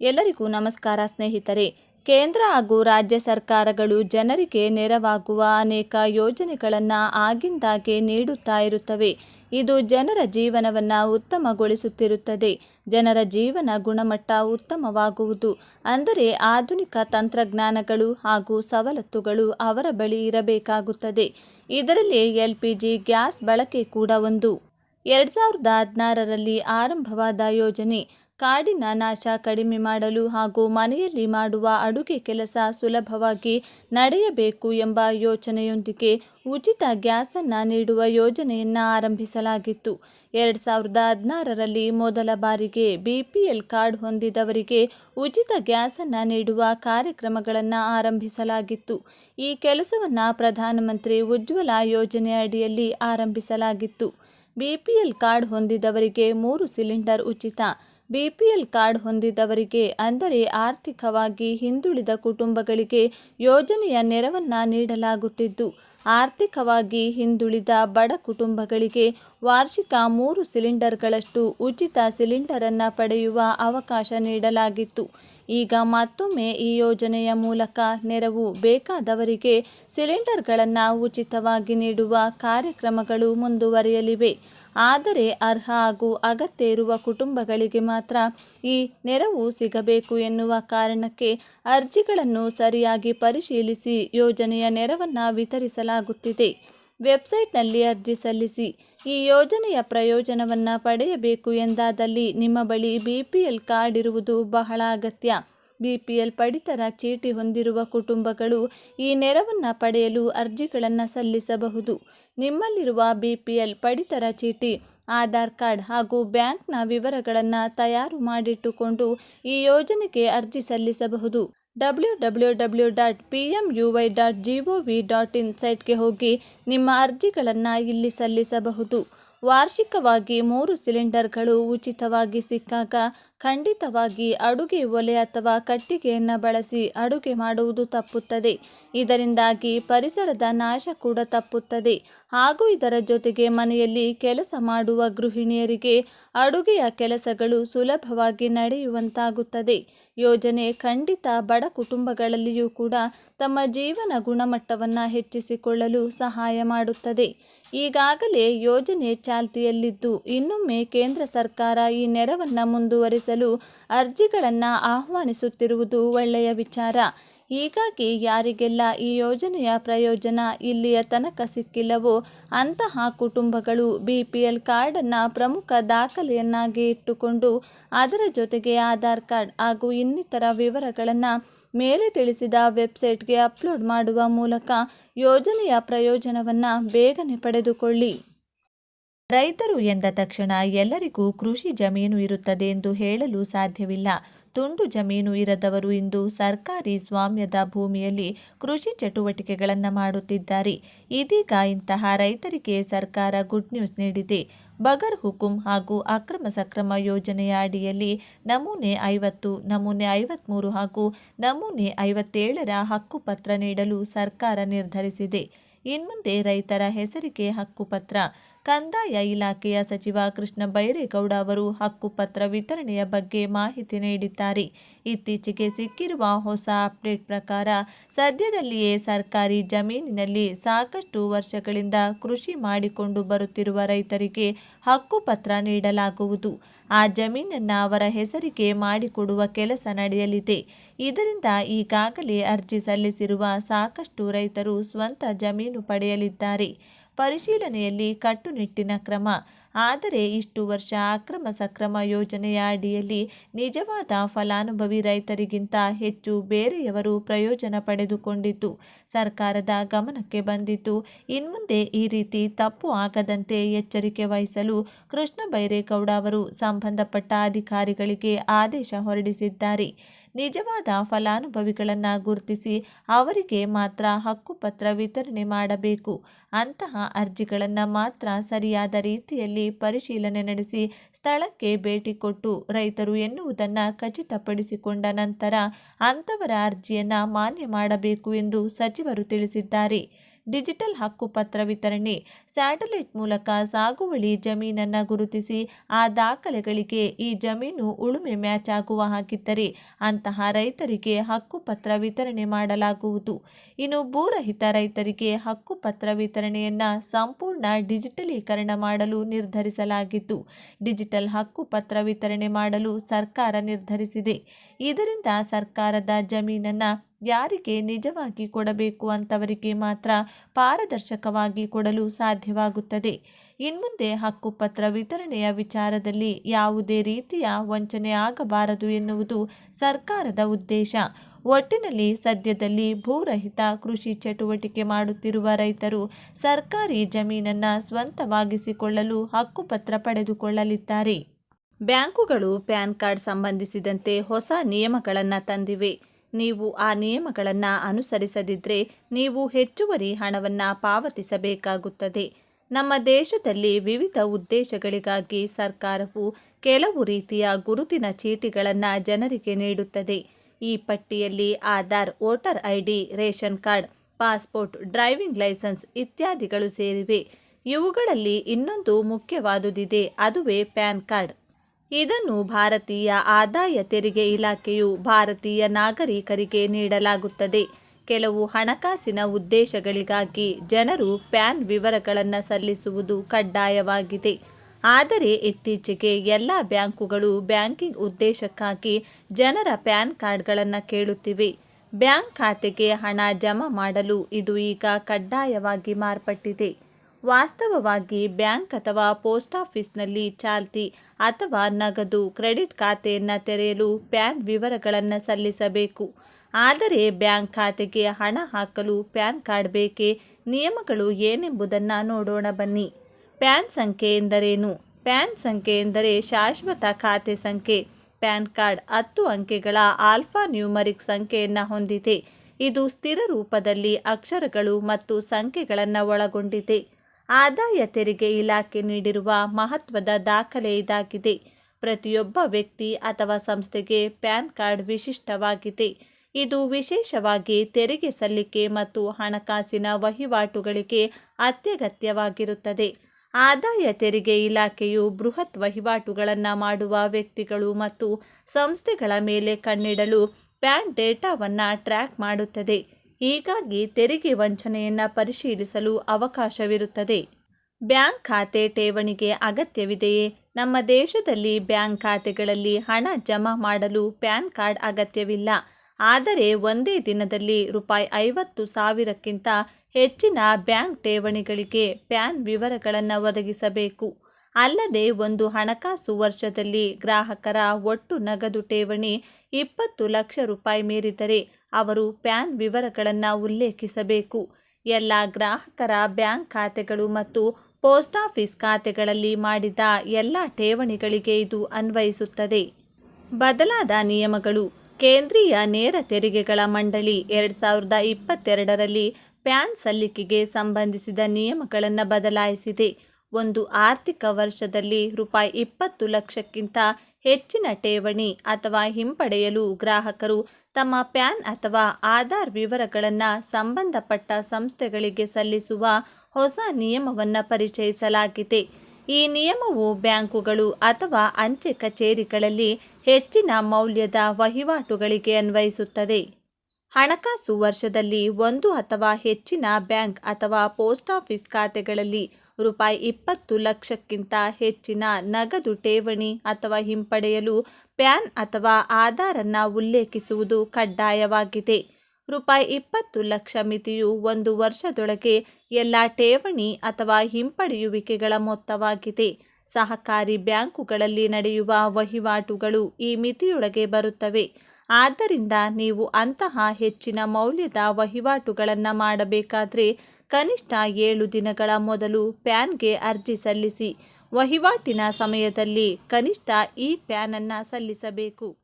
ಎಲ್ಲರಿಗೂ ನಮಸ್ಕಾರ ಸ್ನೇಹಿತರೆ. ಕೇಂದ್ರ ಹಾಗೂ ರಾಜ್ಯ ಸರ್ಕಾರಗಳು ಜನರಿಗೆ ನೆರವಾಗುವ ಅನೇಕ ಯೋಜನೆಗಳನ್ನು ಆಗಿಂದಾಗೆ ನೀಡುತ್ತಾ ಇರುತ್ತವೆ. ಇದು ಜನರ ಜೀವನವನ್ನು ಉತ್ತಮಗೊಳಿಸುತ್ತಿರುತ್ತದೆ. ಜನರ ಜೀವನ ಗುಣಮಟ್ಟ ಉತ್ತಮವಾಗುವುದು. ಅಂದರೆ ಆಧುನಿಕ ತಂತ್ರಜ್ಞಾನಗಳು ಹಾಗೂ ಸವಲತ್ತುಗಳು ಅವರ ಬಳಿ ಇರಬೇಕಾಗುತ್ತದೆ. ಇದರಲ್ಲಿ ಎಲ್ ಪಿ ಜಿ ಗ್ಯಾಸ್ ಬಳಕೆ ಕೂಡ ಒಂದು. ಎರಡು ಸಾವಿರದ ಹದಿನಾರರಲ್ಲಿ ಆರಂಭವಾದ ಯೋಜನೆ. ಕಾಡಿನ ನಾಶ ಕಡಿಮೆ ಮಾಡಲು ಹಾಗೂ ಮನೆಯಲ್ಲಿ ಮಾಡುವ ಅಡುಗೆ ಕೆಲಸ ಸುಲಭವಾಗಿ ನಡೆಯಬೇಕು ಎಂಬ ಯೋಚನೆಯೊಂದಿಗೆ ಉಚಿತ ಗ್ಯಾಸನ್ನು ನೀಡುವ ಯೋಜನೆಯನ್ನು ಆರಂಭಿಸಲಾಗಿತ್ತು. ಎರಡು ಸಾವಿರದ ಹದಿನಾರರಲ್ಲಿ ಮೊದಲ ಬಾರಿಗೆ ಬಿ ಪಿ ಎಲ್ ಕಾರ್ಡ್ ಹೊಂದಿದವರಿಗೆ ಉಚಿತ ಗ್ಯಾಸನ್ನು ನೀಡುವ ಕಾರ್ಯಕ್ರಮಗಳನ್ನು ಆರಂಭಿಸಲಾಗಿತ್ತು. ಈ ಕೆಲಸವನ್ನು ಪ್ರಧಾನಮಂತ್ರಿ ಉಜ್ವಲ ಯೋಜನೆ ಅಡಿಯಲ್ಲಿ ಆರಂಭಿಸಲಾಗಿತ್ತು. ಬಿಪಿಎಲ್ ಕಾರ್ಡ್ ಹೊಂದಿದವರಿಗೆ ಮೂರು ಸಿಲಿಂಡರ್ ಉಚಿತ. ಬಿಪಿಎಲ್ ಕಾರ್ಡ್ ಹೊಂದಿದವರಿಗೆ, ಅಂದರೆ ಆರ್ಥಿಕವಾಗಿ ಹಿಂದುಳಿದ ಕುಟುಂಬಗಳಿಗೆ ಯೋಜನೆಯ ನೆರವನ್ನು ನೀಡಲಾಗುತ್ತಿದ್ದು, ಆರ್ಥಿಕವಾಗಿ ಹಿಂದುಳಿದ ಬಡ ಕುಟುಂಬಗಳಿಗೆ ವಾರ್ಷಿಕ ಮೂರು ಸಿಲಿಂಡರ್ಗಳಷ್ಟು ಉಚಿತ ಸಿಲಿಂಡರನ್ನು ಪಡೆಯುವ ಅವಕಾಶ ನೀಡಲಾಗಿತ್ತು. ಈಗ ಮತ್ತೊಮ್ಮೆ ಈ ಯೋಜನೆಯ ಮೂಲಕ ನೆರವು ಬೇಕಾದವರಿಗೆ ಸಿಲಿಂಡರ್ಗಳನ್ನು ಉಚಿತವಾಗಿ ನೀಡುವ ಕಾರ್ಯಕ್ರಮಗಳು ಮುಂದುವರಿಯಲಿವೆ. ಆದರೆ ಅರ್ಹ ಹಾಗೂ ಅಗತ್ಯ ಇರುವ ಕುಟುಂಬಗಳಿಗೆ ಮಾತ್ರ ಈ ನೆರವು ಸಿಗಬೇಕು ಎನ್ನುವ ಕಾರಣಕ್ಕೆ ಅರ್ಜಿಗಳನ್ನು ಸರಿಯಾಗಿ ಪರಿಶೀಲಿಸಿ ಯೋಜನೆಯ ನೆರವನ್ನು ವಿತರಿಸಲಾಗುತ್ತಿದೆ. ವೆಬ್ಸೈಟ್ನಲ್ಲಿ ಅರ್ಜಿ ಸಲ್ಲಿಸಿ, ಈ ಯೋಜನೆಯ ಪ್ರಯೋಜನವನ್ನು ಪಡೆಯಬೇಕು ಎಂದಾದಲ್ಲಿ ನಿಮ್ಮ ಬಳಿ ಬಿ ಪಿ ಎಲ್ ಕಾರ್ಡ್ ಇರುವುದು ಬಹಳ ಅಗತ್ಯ. ಬಿ ಪಿ ಎಲ್ ಪಡಿತರ ಚೀಟಿ ಹೊಂದಿರುವ ಕುಟುಂಬಗಳು ಈ ನೆರವನ್ನು ಪಡೆಯಲು ಅರ್ಜಿಗಳನ್ನು ಸಲ್ಲಿಸಬಹುದು. ನಿಮ್ಮಲ್ಲಿರುವ ಬಿ ಪಿ ಎಲ್ ಪಡಿತರ ಚೀಟಿ, ಆಧಾರ್ ಕಾರ್ಡ್ ಹಾಗೂ ಬ್ಯಾಂಕ್ನ ವಿವರಗಳನ್ನು ತಯಾರು ಮಾಡಿಟ್ಟುಕೊಂಡು ಈ ಯೋಜನೆಗೆ ಅರ್ಜಿ ಸಲ್ಲಿಸಬಹುದು. W W W dot P M U Y dot G O V dot in ಸೈಟ್ಗೆ ಹೋಗಿ ನಿಮ್ಮ ಅರ್ಜಿಗಳನ್ನು ಇಲ್ಲಿ ಸಲ್ಲಿಸಬಹುದು. ವಾರ್ಷಿಕವಾಗಿ ಮೂರು ಸಿಲಿಂಡರ್ಗಳು ಉಚಿತವಾಗಿ ಸಿಕ್ಕಾಗ ಖಂಡಿತವಾಗಿ ಅಡುಗೆ ಒಲೆ ಅಥವಾ ಕಟ್ಟಿಗೆಯನ್ನು ಬಳಸಿ ಅಡುಗೆ ಮಾಡುವುದು ತಪ್ಪುತ್ತದೆ. ಇದರಿಂದಾಗಿ ಪರಿಸರದ ನಾಶ ಕೂಡ ತಪ್ಪುತ್ತದೆ. ಹಾಗೂ ಇದರ ಜೊತೆಗೆ ಮನೆಯಲ್ಲಿ ಕೆಲಸ ಮಾಡುವ ಗೃಹಿಣಿಯರಿಗೆ ಅಡುಗೆಯ ಕೆಲಸಗಳು ಸುಲಭವಾಗಿ ನಡೆಯುವಂತಾಗುತ್ತದೆ. ಯೋಜನೆ ಖಂಡಿತ ಬಡ ಕುಟುಂಬಗಳಲ್ಲಿಯೂ ಕೂಡ ತಮ್ಮ ಜೀವನ ಗುಣಮಟ್ಟವನ್ನು ಹೆಚ್ಚಿಸಿಕೊಳ್ಳಲು ಸಹಾಯ ಮಾಡುತ್ತದೆ. ಈಗಾಗಲೇ ಯೋಜನೆ ಚಾಲ್ತಿಯಲ್ಲಿದ್ದು ಇನ್ನೊಮ್ಮೆ ಕೇಂದ್ರ ಸರ್ಕಾರ ಈ ನೆರವನ್ನು ಮುಂದುವರಿಸಲು ಅರ್ಜಿಗಳನ್ನು ಆಹ್ವಾನಿಸುತ್ತಿರುವುದು ಒಳ್ಳೆಯ ವಿಚಾರ. ಹೀಗಾಗಿ ಯಾರಿಗೆಲ್ಲ ಈ ಯೋಜನೆಯ ಪ್ರಯೋಜನ ಇಲ್ಲಿಯ ತನಕ ಸಿಕ್ಕಿಲ್ಲವೋ ಅಂತಹ ಕುಟುಂಬಗಳು ಬಿ ಪಿ ಎಲ್ ಕಾರ್ಡನ್ನು ಪ್ರಮುಖ ದಾಖಲೆಯನ್ನಾಗಿ ಇಟ್ಟುಕೊಂಡು ಅದರ ಜೊತೆಗೆ ಆಧಾರ್ ಕಾರ್ಡ್ ಹಾಗೂ ಇನ್ನಿತರ ವಿವರಗಳನ್ನು ಮೇಲೆ ತಿಳಿಸಿದ ವೆಬ್ಸೈಟ್ಗೆ ಅಪ್ಲೋಡ್ ಮಾಡುವ ಮೂಲಕ ಯೋಜನೆಯ ಪ್ರಯೋಜನವನ್ನು ಬೇಗನೆ ಪಡೆದುಕೊಳ್ಳಿ. ರೈತರು ಎಂದ ತಕ್ಷಣ ಎಲ್ಲರಿಗೂ ಕೃಷಿ ಜಮೀನು ಇರುತ್ತದೆ ಎಂದು ಹೇಳಲು ಸಾಧ್ಯವಿಲ್ಲ. ತುಂಡು ಜಮೀನು ಇರದವರು ಇಂದು ಸರ್ಕಾರಿ ಸ್ವಾಮ್ಯದ ಭೂಮಿಯಲ್ಲಿ ಕೃಷಿ ಚಟುವಟಿಕೆಗಳನ್ನು ಮಾಡುತ್ತಿದ್ದಾರೆ. ಇದೀಗ ಇಂತಹ ರೈತರಿಗೆ ಸರ್ಕಾರ ಗುಡ್ ನ್ಯೂಸ್ ನೀಡಿದೆ. ಬಗರ್ ಹುಕುಂ ಹಾಗೂ ಅಕ್ರಮ ಸಕ್ರಮ ಯೋಜನೆಯ ಅಡಿಯಲ್ಲಿ ನಮೂನೆ ಐವತ್ತು, ನಮೂನೆ ಐವತ್ತ್ಮೂರು ಹಾಗೂ ನಮೂನೆ ಐವತ್ತೇಳರ ಹಕ್ಕುಪತ್ರ ನೀಡಲು ಸರ್ಕಾರ ನಿರ್ಧರಿಸಿದೆ. ಇನ್ಮುಂದೆ ರೈತರ ಹೆಸರಿಗೆ ಹಕ್ಕುಪತ್ರ ಕಂದಾಯ ಇಲಾಖೆಯ ಸಚಿವ ಕೃಷ್ಣ ಬೈರೇಗೌಡ ಅವರು ಹಕ್ಕುಪತ್ರ ವಿತರಣೆಯ ಬಗ್ಗೆ ಮಾಹಿತಿ ನೀಡಿದ್ದಾರೆ. ಇತ್ತೀಚೆಗೆ ಸಿಕ್ಕಿರುವ ಹೊಸ ಅಪ್ಡೇಟ್ ಪ್ರಕಾರ ಸದ್ಯದಲ್ಲಿಯೇ ಸರ್ಕಾರಿ ಜಮೀನಿನಲ್ಲಿ ಸಾಕಷ್ಟು ವರ್ಷಗಳಿಂದ ಕೃಷಿ ಮಾಡಿಕೊಂಡು ಬರುತ್ತಿರುವ ರೈತರಿಗೆ ಹಕ್ಕುಪತ್ರ ನೀಡಲಾಗುವುದು. ಆ ಜಮೀನನ್ನು ಅವರ ಹೆಸರಿಗೆ ಮಾಡಿಕೊಡುವ ಕೆಲಸ ನಡೆಯಲಿದೆ. ಇದರಿಂದ ಈಗಾಗಲೇ ಅರ್ಜಿ ಸಲ್ಲಿಸಿರುವ ಸಾಕಷ್ಟು ರೈತರು ಸ್ವಂತ ಜಮೀನು ಪಡೆಯಲಿದ್ದಾರೆ. ಪರಿಶೀಲನೆಯಲ್ಲಿ ಕಟ್ಟುನಿಟ್ಟಿನ ಕ್ರಮ. ಆದರೆ ಇಷ್ಟು ವರ್ಷ ಅಕ್ರಮ ಸಕ್ರಮ ಯೋಜನೆಯ ಅಡಿಯಲ್ಲಿ ನಿಜವಾದ ಫಲಾನುಭವಿ ರೈತರಿಗಿಂತ ಹೆಚ್ಚು ಬೇರೆಯವರು ಪ್ರಯೋಜನ ಪಡೆದುಕೊಂಡಿದ್ದು, ಸರ್ಕಾರದ ಗಮನಕ್ಕೆ ಬಂದಿದ್ದು, ಇನ್ಮುಂದೆ ಈ ರೀತಿ ತಪ್ಪು ಆಗದಂತೆ ಎಚ್ಚರಿಕೆ ವಹಿಸಲು ಕೃಷ್ಣ ಬೈರೇಗೌಡ ಅವರು ಸಂಬಂಧಪಟ್ಟ ಅಧಿಕಾರಿಗಳಿಗೆ ಆದೇಶ ಹೊರಡಿಸಿದ್ದಾರೆ. ನಿಜವಾದ ಫಲಾನುಭವಿಗಳನ್ನು ಗುರುತಿಸಿ ಅವರಿಗೆ ಮಾತ್ರ ಹಕ್ಕುಪತ್ರ ವಿತರಣೆ ಮಾಡಬೇಕು. ಅಂತಹ ಅರ್ಜಿಗಳನ್ನು ಮಾತ್ರ ಸರಿಯಾದ ರೀತಿಯಲ್ಲಿ ಪರಿಶೀಲನೆ ನಡೆಸಿ ಸ್ಥಳಕ್ಕೆ ಭೇಟಿ ಕೊಟ್ಟು ರೈತರು ಎನ್ನುವುದನ್ನು ಖಚಿತಪಡಿಸಿಕೊಂಡ ನಂತರ ಅಂಥವರ ಅರ್ಜಿಯನ್ನು ಮಾನ್ಯ ಮಾಡಬೇಕು ಎಂದು ಸಚಿವರು ತಿಳಿಸಿದ್ದಾರೆ. ಡಿಜಿಟಲ್ ಹಕ್ಕುಪತ್ರ ವಿತರಣೆ. ಸ್ಯಾಟಲೈಟ್ ಮೂಲಕ ಸಾಗುವಳಿ ಜಮೀನನ್ನು ಗುರುತಿಸಿ, ಆ ದಾಖಲೆಗಳಿಗೆ ಈ ಜಮೀನು ಉಳುಮೆ ಮ್ಯಾಚ್ ಆಗುವ ಹಾಗಿದ್ದರೆ ಅಂತಹ ರೈತರಿಗೆ ಹಕ್ಕುಪತ್ರ ವಿತರಣೆ ಮಾಡಲಾಗುವುದು. ಇನ್ನು ಭೂರಹಿತ ರೈತರಿಗೆ ಹಕ್ಕುಪತ್ರ ವಿತರಣೆಯನ್ನು ಸಂಪೂರ್ಣ ಡಿಜಿಟಲೀಕರಣ ಮಾಡಲು ನಿರ್ಧರಿಸಲಾಗಿದ್ದು, ಡಿಜಿಟಲ್ ಹಕ್ಕುಪತ್ರ ವಿತರಣೆ ಮಾಡಲು ಸರ್ಕಾರ ನಿರ್ಧರಿಸಿದೆ. ಇದರಿಂದ ಸರ್ಕಾರದ ಜಮೀನನ್ನು ಯಾರಿಗೆ ನಿಜವಾಗಿ ಕೊಡಬೇಕು ಅಂತವರಿಗೆ ಮಾತ್ರ ಪಾರದರ್ಶಕವಾಗಿ ಕೊಡಲು ಸಾಧ್ಯವಾಗುತ್ತದೆ. ಇನ್ಮುಂದೆ ಹಕ್ಕುಪತ್ರ ವಿತರಣೆಯ ವಿಚಾರದಲ್ಲಿ ಯಾವುದೇ ರೀತಿಯ ವಂಚನೆ ಆಗಬಾರದು ಎನ್ನುವುದು ಸರ್ಕಾರದ ಉದ್ದೇಶ. ಒಟ್ಟಿನಲ್ಲಿ ಸದ್ಯದಲ್ಲಿ ಭೂರಹಿತ ಕೃಷಿ ಚಟುವಟಿಕೆ ಮಾಡುತ್ತಿರುವ ರೈತರು ಸರ್ಕಾರಿ ಜಮೀನನ್ನು ಸ್ವಂತವಾಗಿಸಿಕೊಳ್ಳಲು ಹಕ್ಕುಪತ್ರ ಪಡೆದುಕೊಳ್ಳಲಿದ್ದಾರೆ. ಬ್ಯಾಂಕುಗಳು ಪ್ಯಾನ್ ಕಾರ್ಡ್ ಸಂಬಂಧಿಸಿದಂತೆ ಹೊಸ ನಿಯಮಗಳನ್ನು ತಂದಿವೆ. ನೀವು ಆ ನಿಯಮಗಳನ್ನು ಅನುಸರಿಸದಿದ್ದರೆ ನೀವು ಹೆಚ್ಚುವರಿ ಹಣವನ್ನು ಪಾವತಿಸಬೇಕಾಗುತ್ತದೆ. ನಮ್ಮ ದೇಶದಲ್ಲಿ ವಿವಿಧ ಉದ್ದೇಶಗಳಿಗಾಗಿ ಸರ್ಕಾರವು ಕೆಲವು ರೀತಿಯ ಗುರುತಿನ ಚೀಟಿಗಳನ್ನು ಜನರಿಗೆ ನೀಡುತ್ತದೆ. ಈ ಪಟ್ಟಿಯಲ್ಲಿ Aadhaar, voter ID, ration card, passport, driving licence ಇತ್ಯಾದಿಗಳು ಸೇರಿವೆ. ಇವುಗಳಲ್ಲಿ ಇನ್ನೊಂದು ಮುಖ್ಯವಾದುದಿದೆ, ಅದುವೇ ಪ್ಯಾನ್ ಕಾರ್ಡ್. ಇದನ್ನು ಭಾರತೀಯ ಆದಾಯ ತೆರಿಗೆ ಇಲಾಖೆಯು ಭಾರತೀಯ ನಾಗರಿಕರಿಗೆ ನೀಡಲಾಗುತ್ತದೆ. ಕೆಲವು ಹಣಕಾಸಿನ ಉದ್ದೇಶಗಳಿಗಾಗಿ ಜನರು ಪ್ಯಾನ್ ವಿವರಗಳನ್ನು ಸಲ್ಲಿಸುವುದು ಕಡ್ಡಾಯವಾಗಿದೆ. ಆದರೆ ಇತ್ತೀಚೆಗೆ ಎಲ್ಲ ಬ್ಯಾಂಕುಗಳು ಬ್ಯಾಂಕಿಂಗ್ ಉದ್ದೇಶಕ್ಕಾಗಿ ಜನರ ಪ್ಯಾನ್ ಕಾರ್ಡ್ಗಳನ್ನು ಕೇಳುತ್ತಿವೆ. ಬ್ಯಾಂಕ್ ಖಾತೆಗೆ ಹಣ ಜಮಾ ಮಾಡಲು ಇದು ಈಗ ಕಡ್ಡಾಯವಾಗಿ ಮಾರ್ಪಟ್ಟಿದೆ. ವಾಸ್ತವವಾಗಿ ಬ್ಯಾಂಕ್ ಅಥವಾ ಪೋಸ್ಟ್ ಆಫೀಸ್ನಲ್ಲಿ ಚಾಲ್ತಿ ಅಥವಾ ನಗದು ಕ್ರೆಡಿಟ್ ಖಾತೆಯನ್ನು ತೆರೆಯಲು ಪ್ಯಾನ್ ವಿವರಗಳನ್ನು ಸಲ್ಲಿಸಬೇಕು. ಆದರೆ ಬ್ಯಾಂಕ್ ಖಾತೆಗೆ ಹಣ ಹಾಕಲು ಪ್ಯಾನ್ ಕಾರ್ಡ್ ಬೇಕೇ? ನಿಯಮಗಳು ಏನೆಂಬುದನ್ನು ನೋಡೋಣ ಬನ್ನಿ. ಪ್ಯಾನ್ ಸಂಖ್ಯೆ ಎಂದರೇನು? ಪ್ಯಾನ್ ಸಂಖ್ಯೆ ಎಂದರೆ ಶಾಶ್ವತ ಖಾತೆ ಸಂಖ್ಯೆ. ಪ್ಯಾನ್ ಕಾರ್ಡ್ ಹತ್ತು ಅಂಕೆಗಳ ಆಲ್ಫಾ ನ್ಯೂಮರಿಕ್ ಸಂಖ್ಯೆಯನ್ನು ಹೊಂದಿದೆ. ಇದು ಸ್ಥಿರ ರೂಪದಲ್ಲಿ ಅಕ್ಷರಗಳು ಮತ್ತು ಸಂಖ್ಯೆಗಳನ್ನು ಒಳಗೊಂಡಿದೆ. ಆದಾಯ ತೆರಿಗೆ ಇಲಾಖೆ ನೀಡಿರುವ ಮಹತ್ವದ ದಾಖಲೆ ಇದಾಗಿದೆ. ಪ್ರತಿಯೊಬ್ಬ ವ್ಯಕ್ತಿ ಅಥವಾ ಸಂಸ್ಥೆಗೆ ಪ್ಯಾನ್ ಕಾರ್ಡ್ ವಿಶಿಷ್ಟವಾಗಿದೆ. ಇದು ವಿಶೇಷವಾಗಿ ತೆರಿಗೆ ಸಲ್ಲಿಕೆ ಮತ್ತು ಹಣಕಾಸಿನ ವಹಿವಾಟುಗಳಿಗೆ ಅತ್ಯಗತ್ಯವಾಗಿರುತ್ತದೆ. ಆದಾಯ ತೆರಿಗೆ ಇಲಾಖೆಯು ಬೃಹತ್ ವಹಿವಾಟುಗಳನ್ನು ಮಾಡುವ ವ್ಯಕ್ತಿಗಳು ಮತ್ತು ಸಂಸ್ಥೆಗಳ ಮೇಲೆ ಕಣ್ಣಿಡಲು ಪ್ಯಾನ್ ಡೇಟಾವನ್ನು ಟ್ರ್ಯಾಕ್ ಮಾಡುತ್ತದೆ. ಹೀಗಾಗಿ ತೆರಿಗೆ ವಂಚನೆಯನ್ನು ಪರಿಶೀಲಿಸಲು ಅವಕಾಶವಿರುತ್ತದೆ. ಬ್ಯಾಂಕ್ ಖಾತೆ ಠೇವಣಿಗೆ ಅಗತ್ಯವಿದೆಯೇ? ನಮ್ಮ ದೇಶದಲ್ಲಿ ಬ್ಯಾಂಕ್ ಖಾತೆಗಳಲ್ಲಿ ಹಣ ಜಮಾ ಮಾಡಲು ಪ್ಯಾನ್ ಕಾರ್ಡ್ ಅಗತ್ಯವಿಲ್ಲ. ಆದರೆ ಒಂದೇ ದಿನದಲ್ಲಿ ರೂಪಾಯಿ ಐವತ್ತು ಸಾವಿರಕ್ಕಿಂತ ಹೆಚ್ಚಿನ ಬ್ಯಾಂಕ್ ಠೇವಣಿಗಳಿಗೆ ಪ್ಯಾನ್ ವಿವರಗಳನ್ನು ಒದಗಿಸಬೇಕು. ಅಲ್ಲದೆ ಒಂದು ಹಣಕಾಸು ವರ್ಷದಲ್ಲಿ ಗ್ರಾಹಕರ ಒಟ್ಟು ನಗದು ಠೇವಣಿ ಇಪ್ಪತ್ತು ಲಕ್ಷ ರೂಪಾಯಿ ಮೀರಿದರೆ ಅವರು ಪ್ಯಾನ್ ವಿವರಗಳನ್ನು ಉಲ್ಲೇಖಿಸಬೇಕು. ಎಲ್ಲ ಗ್ರಾಹಕರ ಬ್ಯಾಂಕ್ ಖಾತೆಗಳು ಮತ್ತು ಪೋಸ್ಟ್ ಆಫೀಸ್ ಖಾತೆಗಳಲ್ಲಿ ಮಾಡಿದ ಎಲ್ಲ ಠೇವಣಿಗಳಿಗೆ ಇದು ಅನ್ವಯಿಸುತ್ತದೆ. ಬದಲಾದ ನಿಯಮಗಳು. ಕೇಂದ್ರೀಯ ನೇರ ತೆರಿಗೆಗಳ ಮಂಡಳಿ ಎರಡು ಸಾವಿರದ ಇಪ್ಪತ್ತೆರಡರಲ್ಲಿ ಪ್ಯಾನ್ ಸಲ್ಲಿಕೆಗೆ ಸಂಬಂಧಿಸಿದ ನಿಯಮಗಳನ್ನು ಬದಲಾಯಿಸಿದೆ. ಒಂದು ಆರ್ಥಿಕ ವರ್ಷದಲ್ಲಿ ರೂಪಾಯಿ ಇಪ್ಪತ್ತು ಲಕ್ಷಕ್ಕಿಂತ ಹೆಚ್ಚಿನ ಠೇವಣಿ ಅಥವಾ ಹಿಂಪಡೆಯಲು ಗ್ರಾಹಕರು ತಮ್ಮ ಪ್ಯಾನ್ ಅಥವಾ ಆಧಾರ್ ವಿವರಗಳನ್ನು ಸಂಬಂಧಪಟ್ಟ ಸಂಸ್ಥೆಗಳಿಗೆ ಸಲ್ಲಿಸುವ ಹೊಸ ನಿಯಮವನ್ನು ಪರಿಚಯಿಸಲಾಗಿದೆ. ಈ ನಿಯಮವು ಬ್ಯಾಂಕುಗಳು ಅಥವಾ ಅಂಚೆ ಕಚೇರಿಗಳಲ್ಲಿ ಹೆಚ್ಚಿನ ಮೌಲ್ಯದ ವಹಿವಾಟುಗಳಿಗೆ ಅನ್ವಯಿಸುತ್ತದೆ. ಹಣಕಾಸು ವರ್ಷದಲ್ಲಿ ಒಂದು ಅಥವಾ ಹೆಚ್ಚಿನ ಬ್ಯಾಂಕ್ ಅಥವಾ ಪೋಸ್ಟ್ ಆಫೀಸ್ ಖಾತೆಗಳಲ್ಲಿ ರೂಪಾಯಿ ಇಪ್ಪತ್ತು ಲಕ್ಷಕ್ಕಿಂತ ಹೆಚ್ಚಿನ ನಗದು ಠೇವಣಿ ಅಥವಾ ಹಿಂಪಡೆಯಲು ಪ್ಯಾನ್ ಅಥವಾ ಆಧಾರನ್ನು ಉಲ್ಲೇಖಿಸುವುದು ಕಡ್ಡಾಯವಾಗಿದೆ. ರೂಪಾಯಿ ಇಪ್ಪತ್ತು ಲಕ್ಷ ಮಿತಿಯು ಒಂದು ವರ್ಷದೊಳಗೆ ಎಲ್ಲ ಠೇವಣಿ ಅಥವಾ ಹಿಂಪಡೆಯುವಿಕೆಗಳ ಮೊತ್ತವಾಗಿದೆ. ಸಹಕಾರಿ ಬ್ಯಾಂಕುಗಳಲ್ಲಿ ನಡೆಯುವ ವಹಿವಾಟುಗಳು ಈ ಮಿತಿಯೊಳಗೆ ಬರುತ್ತವೆ. ಆದ್ದರಿಂದ ನೀವು ಅಂತಹ ಹೆಚ್ಚಿನ ಮೌಲ್ಯದ ವಹಿವಾಟುಗಳನ್ನು ಮಾಡಬೇಕಾದ್ರೆ ಕನಿಷ್ಠ ಏಳು ದಿನಗಳ ಮೊದಲು ಪ್ಯಾನ್ಗೆ ಅರ್ಜಿ ಸಲ್ಲಿಸಿ ವಹಿವಾಟಿನ ಸಮಯದಲ್ಲಿ ಕನಿಷ್ಠ ಈ ಪ್ಯಾನನ್ನು ಸಲ್ಲಿಸಬೇಕು.